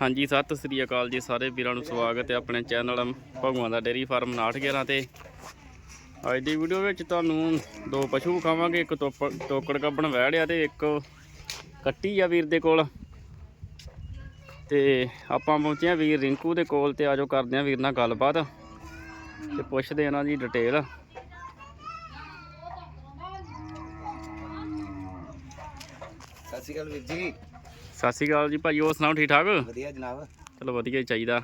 ਹਾਂਜੀ, ਸਤਿ ਸ੍ਰੀ ਅਕਾਲ ਜੀ ਸਾਰੇ ਵੀਰਾਂ ਨੂੰ ਸਵਾਗਤ ਹੈ ਆਪਣੇ ਚੈਨਲ ਭਗਵਾਨ ਦਾ ਡੇਰੀ ਫਾਰਮ 911 ਤੇ। ਅੱਜ ਦੀ ਵੀਡੀਓ ਵਿੱਚ ਤੁਹਾਨੂੰ ਦੋ ਪਸ਼ੂ ਵਿਖਾਵਾਂਗੇ, ਇੱਕ ਤੋਪ- ਟੋਕੜ ਕੱਬਣ ਵਹਿੜਿਆ ਤੇ ਇੱਕ ਕੱਟੀ ਆ ਵੀਰ ਦੇ ਕੋਲ। ਤੇ ਆਪਾਂ ਪਹੁੰਚੇ ਆ ਵੀਰ ਰਿੰਕੂ ਦੇ ਕੋਲ ਤੇ ਆਜੋ ਕਰਦੇ ਆ ਵੀਰ ਨਾਲ ਗੱਲਬਾਤ ਤੇ ਪੁੱਛਦੇ ਇਹਨਾਂ ਦੀ ਡਿਟੇਲ ਸਤਿ ਸ਼੍ਰੀ ਅਕਾਲ ਵੀਰ ਜੀ। ਸਤਿ ਸ੍ਰੀ ਅਕਾਲ ਜੀ ਭਾਜੀ ਹੋਰ ਸੁਣਾਓ ਠੀਕ ਠਾਕ ਵਧੀਆ ਜਨਾਬ। ਚਲੋ ਵਧੀਆ ਹੀ ਚਾਹੀਦਾ।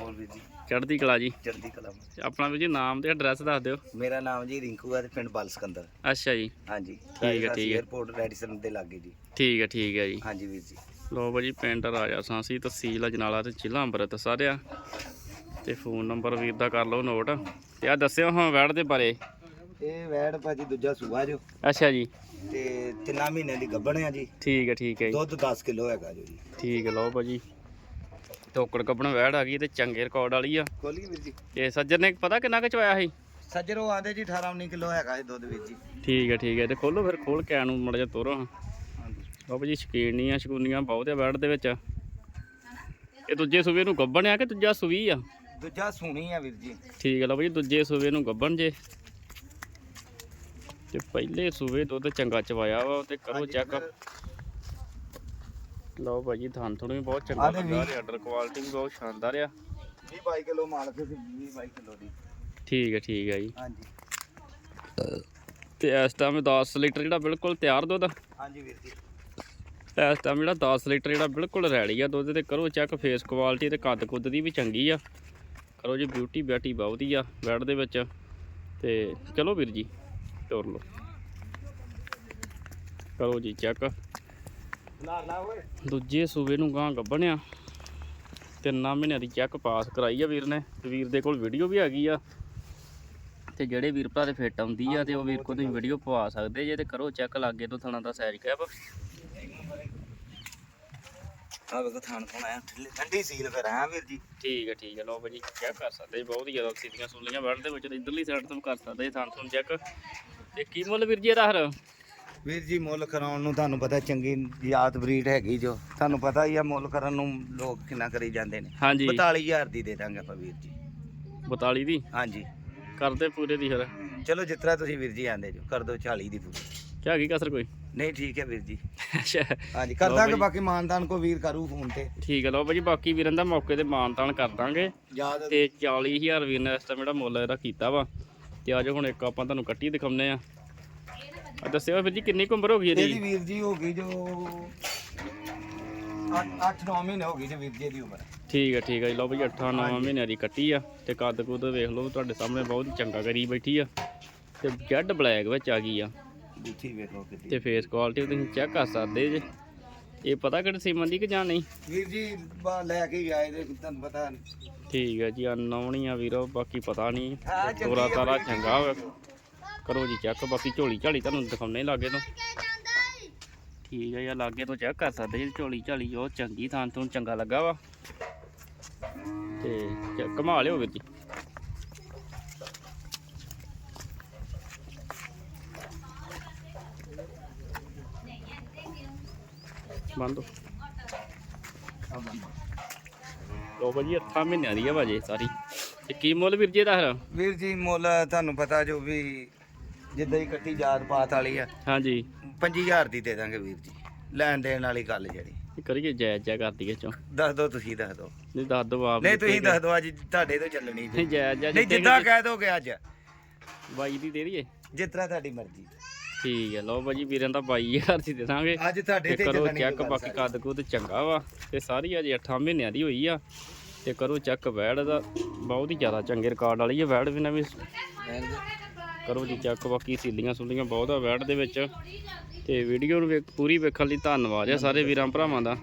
ਹੋਰ ਵੀਰ ਜੀ। ਚੜ੍ਹਦੀ ਕਲਾ ਜੀ। ਚੜ੍ਹਦੀ ਕਲਾ। ਆਪਣਾ ਵੀਰ ਜੀ ਨਾਮ ਤੇ ਐਡਰੈਸ ਦੱਸ ਦਿਓ। ਮੇਰਾ ਨਾਮ ਜੀ ਰਿੰਕੂ ਹੈ ਤੇ ਪਿੰਡ ਬਲ ਸਿਕੰਦਰ। ਅੱਛਾ ਜੀ। ਹਾਂਜੀ। ਠੀਕ ਹੈ, ਠੀਕ ਹੈ। 에어ਪੋਰਟ ਰੈਡੀਸਨ ਦੇ ਲਾਗੇ ਜੀ। ਠੀਕ ਹੈ ਠੀਕ ਹੈ ਜੀ। ਹਾਂਜੀ ਵੀਰ ਜੀ। ਲੋ ਭਾਜੀ ਪਿੰਡ ਰਾਜਾ ਸਾਂਸੀ ਤਹਿਸੀਲ ਅਜਨਾਲਾ ਤੇ ਜ਼ਿਲ੍ਹਾ ਅੰਮ੍ਰਿਤ ਸਾਰਿਆ। ਤੇ ਫੋਨ ਨੰਬਰ ਵੀਰ ਦਾ ਕਰ ਲਓ ਨੋਟ। ਤੇ ਆ ਦੱਸਿਓ ਹਾਂ ਵੈੜ ਦੇ ਬਾਰੇ। ਇਹ ਵੈੜ ਭਾਜੀ ਦੂਜਾ ਸੂਆ ਜੋ। ਅੱਛਾ ਜੀ। ਤੇ ਤਿੰਨਾਂ ਮਹੀਨਿਆਂ ਦੀ ਗੱਭਣ ਆ ਜੀ। ਠੀਕ ਹੈ ਠੀਕ ਹੈ ਜੀ। ਦੁੱਧ 10 ਕਿਲੋ ਹੈਗਾ ਜੋ। ਠੀਕ ਹੈ ਲਓ ਭਾਜੀ। ਟੋਕੜ ਕੱਪਣ ਵੈੜ ਆ ਗਈ ਤੇ ਚੰਗੇ ਰਿਕਾਰਡ ਵਾਲੀ ਆ। ਖੋਲੀ ਵੀਰ ਜੀ। ਤੇ ਸੱਜਰ ਨੇ ਪਤਾ ਕਿੰਨਾ ਕੁ ਚਵਾਇਆ ਸੀ? ਸੱਜਰੋ ਆਂਦੇ ਜੀ 18 19 ਕਿਲੋ ਹੈਗਾ ਇਹ ਦੁੱਧ ਵੀਰ ਜੀ। ਠੀਕ ਹੈ ਠੀਕ ਹੈ ਤੇ ਖੋਲੋ ਫਿਰ ਖੋਲ ਕੇ ਆਨੂੰ ਮੜ ਜਾ ਤੋਰੋ। ਲਓ ਭਾਜੀ ਸ਼ਕੀਨੀਆਂ ਸ਼ਕੂਨੀਆਂ ਬਹੁਤ ਆ ਵੈੜ ਦੇ ਵਿੱਚ। ਇਹ ਦੂਜੇ ਸੂਬੇ ਨੂੰ ਗੱਬਣ ਆ ਕਿ ਦੂਜਾ ਸੂਵੀ ਆ? ਦੂਜਾ ਸੂਣੀ ਆ ਵੀਰ ਜੀ। ਠੀਕ ਹੈ ਲਓ ਭਾਜੀ ਦੂਜੇ ਸੂਬੇ ਨੂੰ ਗੱਬਣ ਜੇ। ਤੇ ਪਹਿਲੇ ਸੂਬੇ ਦੁੱਧ ਚੰਗਾ ਚਵਾਇਆ ਵਾ ਤੇ ਕਰੋ ਚੈੱਕ ਲਓ ਭਾਜੀ ਥਾਨ ਥੋੜੀ ਵੀ ਬਹੁਤ ਚੰਗਾ ਤੇ ਲੱਗਾ ਵੀਹ- ਆਰਡਰ ਕੁਆਲਿਟੀ ਵੀ ਬਹੁਤ ਸ਼ਾਨਦਾਰ ਆ। 20 22 ਕਿਲੋ ਮਾਲ 20 22 ਕਿਲੋ ਦੀ। ਠੀਕ ਹੈ ਠੀਕ ਹੈ ਜੀ। ਹਾਂਜੀ। ਤੇ ਇਸ ਟਾਈਮ 10 ਲੀਟਰ ਜਿਹੜਾ ਬਿਲਕੁਲ ਤਿਆਰ ਦੁੱਧ। ਹਾਂਜੀ ਵੀਰ ਜੀ। ਇਸ ਟਾਈਮ ਜਿਹੜਾ 10 ਲੀਟਰ ਜਿਹੜਾ ਬਿਲਕੁਲ ਰੈਡੀ ਆ ਦੁੱਧ ਤੇ ਕਰੋ ਚੈੱਕ ਫੇਸ ਕੁਆਲਿਟੀ ਤੇ ਕੱਦ ਕੁੱਦ ਦੀ ਵੀ ਚੰਗੀ ਆ। ਕਰੋ ਜੀ ਬਿਊਟੀ ਬਿਊਟੀ ਬਹੁਤ ਹੀ ਆ ਬੈਡ ਦੇ ਵਿੱਚ। ਤੇ ਚਲੋ ਵੀਰ ਜੀ। ਤੋਰ ਲਓ ਕਰੋ ਜੀ ਚੈੱਕ ਲਾ ਲਾ ਓਏ। ਦੂਜੇ ਸੂਬੇ ਨੂੰ ਗਾਂ ਗੱਭਣਿਆ। ਤਿੰਨਾਂ ਮਹੀਨਿਆਂ ਦੀ ਚੈੱਕ ਪਾਸ ਕਰਾਈ ਆ ਵੀਰ ਨੇ। ਤੇ ਵੀਰ ਦੇ ਕੋਲ ਵੀਡੀਓ ਵੀ ਹੈਗੀ ਆ। ਤੇ ਜਿਹੜੇ ਵੀਰ ਭਰਾ ਦੇ ਫਿੱਟ ਆਉਂਦੀ ਆ ਤੇ ਉਹ ਵੀਰ ਕੋਲ ਤੁਸੀਂ ਵੀਡੀਓ ਪਵਾ ਸਕਦੇ ਜੇ ਤੇ ਕਰੋ ਚੈੱਕ ਲਾਗੇ ਤੋਂ ਥਣਾ ਦਾ ਸਾਈਜ਼ ਕੈਪ ਆ ਵੇਖੋ ਥਾਣ ਆਇਆ ਠੰਡੀ- ਸੀਲ ਫਿਰ ਹੈ ਵੀਰ ਜੀ। ਠੀਕ ਹੈ ਠੀਕ ਹੈ ਲਓ ਭਾਜੀ ਚੈੱਕ ਕਰ ਸਕਦੇ ਬਹੁਤ ਹੀ ਜ਼ਿਆਦਾ ਸੀਟੀਆਂ ਸੁਣਲੀਆਂ ਬੈਠ ਦੇ ਵਿੱਚ ਤੇ ਇਧਰਲੀ ਸਾਈਡ ਤੋਂ ਕਰ ਸਕਦੇ ਜੀ ਥਾਂ ਤੋਂ ਚੈੱਕ। ਤੇ ਕੀ ਮੁੱਲ ਵੀਰ ਜੀ ਇਹਦਾ ਹਰ ਵੀਰ ਜੀ ਮੁੱਲ ਕਰਾਉਣ ਨੂੰ ਤੁਹਾਨੂੰ ਪਤਾ ਚੰਗੀ ਯਾਦ ਬਰੀਡ ਹੈਗੀ ਜੋ। ਤੁਹਾਨੂੰ ਪਤਾ ਹੀ ਆ ਮੁੱਲ ਕਰਨ ਨੂੰ ਲੋਕ ਕਿੰਨਾ ਕਰੀ ਜਾਂਦੇ ਨੇ। ਹਾਂਜੀ। 42000 ਦੀ ਦੇ ਦਾਂਗੇ ਆਪਾਂ ਵੀਰ ਜੀ। 42 ਦੀ? ਹਾਂਜੀ। ਕਰਦੇ ਪੂਰੇ ਦੀ ਫਿਰ। ਚਲੋ ਜਿਸ ਤਰ੍ਹਾਂ ਤੁਸੀਂ ਵੀਰ ਜੀ ਆਂਦੇ ਜੋ ਕਰ ਦਿਓ 40 ਦੀ ਪੂਰੀ। ਕਿਆ ਕੀ ਕਸਰ ਕੋਈ? ਨਹੀਂ ਠੀਕ ਹੈ ਵੀਰ ਜੀ। ਅੱਛਾ। ਹਾਂਜੀ ਕਰ ਲਓ ਦਾਂਗੇ ਬਾਈ। ਬਾਕੀ ਮਾਨਦਾਨ ਕੋ ਵੀਰ ਕਰੂ ਫੋਨ ਤੇ। ਠੀਕ ਹੈ ਲਓ ਭਾਜੀ ਬਾਕੀ ਵੀਰਾਂ ਦਾ ਮੌਕੇ ਤੇ ਮਾਨਤਾਨ ਕਰ ਦਾਂਗੇ। ਯਾਦ ਤੇ 40000 ਵੀਰ ਨੇ ਇਸ ਟਾਈਮ ਜਿਹੜਾ ਮੁੱਲ ਇਹਦਾ ਕੀਤਾ ਵਾ। ਤੇ ਅੱਜ ਹੁਣ ਇੱਕ ਆਪਾਂ ਤੁਹਾਨੂੰ ਕੱਟੀ ਦਿਖਾਉਂਦੇ ਆ ਆ ਦੱਸਿਓ ਫਿਰ ਜੀ ਕਿੰਨੀ ਕੁ ਉਮਰ ਹੋ ਗਈ ਇਹਦੀ? ਇਹਦੀ ਵੀਰ ਜੀ ਹੋ ਗਈ ਜੋ 8-9 ਮਹੀਨੇ ਹੋ ਗਈ ਜੋ ਵੀਰ ਜੀ ਦੀ ਉਮਰ। ਠੀਕ ਹੈ ਠੀਕ ਹੈ ਜੀ। ਲਓ ਭਾਜੀ 8 9 ਮਹੀਨਿਆਂ ਦੀ ਕੱਟੀ ਆ ਤੇ ਕੱਦ ਕੁੱਦ ਵੇਖ ਲਓ ਤੁਹਾਡੇ ਸਾਹਮਣੇ ਬਹੁਤ ਚੰਗਾ ਕਰੀ ਬੈਠੀ ਆ। ਤੇ ਜੈਡ ਬਲੈਕ ਵਿੱਚ ਆ ਗਈ ਆ। ਬੁੱਥੀ ਵੇਖੋ ਕਿਤੇ ਤੇ ਫੇਸ ਕੁਆਲਿਟੀ ਤੁਸੀਂ ਚੈੱਕ ਕਰ ਸਕਦੇ ਜੇ। ਇਹ ਪਤਾ ਕਿਹੜੇ ਸੀਮਨ ਦੀ ਕਿ ਜਾਂ ਨਹੀਂ? ਵੀਰ ਜੀ ਬਾ ਲੈ ਕੇ ਹੀ ਆਏ ਦੇ ਤੁਹਾਨੂੰ ਪਤਾ ਠੀਕ ਹੈ ਜੀ ਅਨੌਣੀ ਆ ਵੀਰੋ ਬਾਕੀ ਪਤਾ ਨਹੀਂ ਤੋਰਾ ਆ ਤਾਰਾ ਚੰਗਾ ਹੋਵੇ ਕਰੋ ਜੀ ਚੈੱਕ ਬਾਕੀ ਝੋਲੀ ਝਾਲੀ ਤੁਹਾਨੂੰ ਦਿਖਾਉਣੇ ਲਾਗੇ ਤੋਂ। ਠੀਕ ਹੈ ਯਾ ਲਾਗੇ ਤੋਂ ਚੈੱਕ ਕਰ ਸਕਦੇ ਜੀ ਝੋਲੀ ਝਾਲੀ ਉਹ ਚੰਗੀ ਥਾਂ ਤੋਂ ਚੰਗਾ ਲੱਗਾ ਵਾ। ਤੇ ਘੁਮਾ ਲਿਓ ਵੀਰ ਜੀ। ਬੰਦੋ ਲੋ ਭਾਜੀ 8 ਮਹੀਨਿਆਂ ਦੀ ਆ ਭਾਜੀ ਸਾਰੀ। ਤੇ ਕੀ ਮੁੱਲ ਵੀਰ ਜੀ ਇਹਦਾ ਫਿਰ? ਵੀਰ ਜੀ ਮੁੱਲ ਤੁਹਾਨੂੰ ਪਤਾ ਜੋ ਵੀ ਜਿੱਦਾਂ ਹੀ ਕੱਟੀ ਜਾਤ ਪਾਤ ਵਾਲੀ ਆ ਹਾਂਜੀ। 5000 ਦੀ ਦੇ ਦਾਂਗੇ ਵੀਰ ਜੀ। ਲੈਣ ਦੇਣ ਵਾਲੀ ਗੱਲ ਜਿਹੜੀ। ਕਰੀਏ ਜਾਇਜ਼ ਜਾ ਕਰ ਦਈਏ ਚੋਂ। ਦੱਸ ਦੋ ਤੁਸੀਂ ਦੱਸ ਦੋ ਨਹੀਂ ਦੱਸ ਦੋ ਆਪ ਨਹੀਂ ਤੁਸੀਂ ਦੱਸ ਦੋ ਅੱਜ ਤੁਹਾਡੇ ਤੋਂ ਚੱਲਣੀ ਜਾਇਜ਼ ਜਾ ਨਹੀਂ ਜਿੱਦਾਂ ਕਹਿ ਦੋਗੇ ਅੱਜ। ਬਾਈ ਦੀ ਦੇ ਦਈਏ। ਜਿਸ ਤਰ੍ਹਾਂ ਤੁਹਾਡੀ ਮਰਜ਼ੀ। ਠੀਕ ਹੈ ਲਓ ਭਾਜੀ ਵੀਰਾਂ ਦਾ 22000 ਦੀ ਦੇ ਦਾਂਗੇ ਅੱਜ ਤੁਹਾਡੇ ਤੇ ਕਰੋ ਚੈੱਕ ਬਾਕੀ। ਕੱਦ ਕੁੱਦ ਚੰਗਾ ਵਾ ਤੇ ਸਾਰੀ ਅਜੇ 8 ਮਹੀਨਿਆਂ ਦੀ ਹੋਈ ਆ ਤੇ ਕਰੋ ਚੈੱਕ ਵੈੜ ਦਾ ਬਹੁਤ ਹੀ ਜ਼ਿਆਦਾ ਚੰਗੇ ਰਿਕਾਰਡ ਵਾਲੀ ਆ ਵੈੜ ਵੀ ਨਾ ਵੀ ਕਰੋ ਜੀ ਚੈੱਕ ਬਾਕੀ ਸੀਲੀਆਂ ਸੁਲੀਆਂ ਬਹੁਤ ਆ ਵੈੜ ਦੇ ਵਿੱਚ ਤੇ ਵੀਡੀਓ ਨੂੰ ਪੂਰੀ ਵੇਖਣ ਲਈ ਧੰਨਵਾਦ ਆ ਸਾਰੇ ਵੀਰਾਂ ਭਰਾਵਾਂ ਦਾ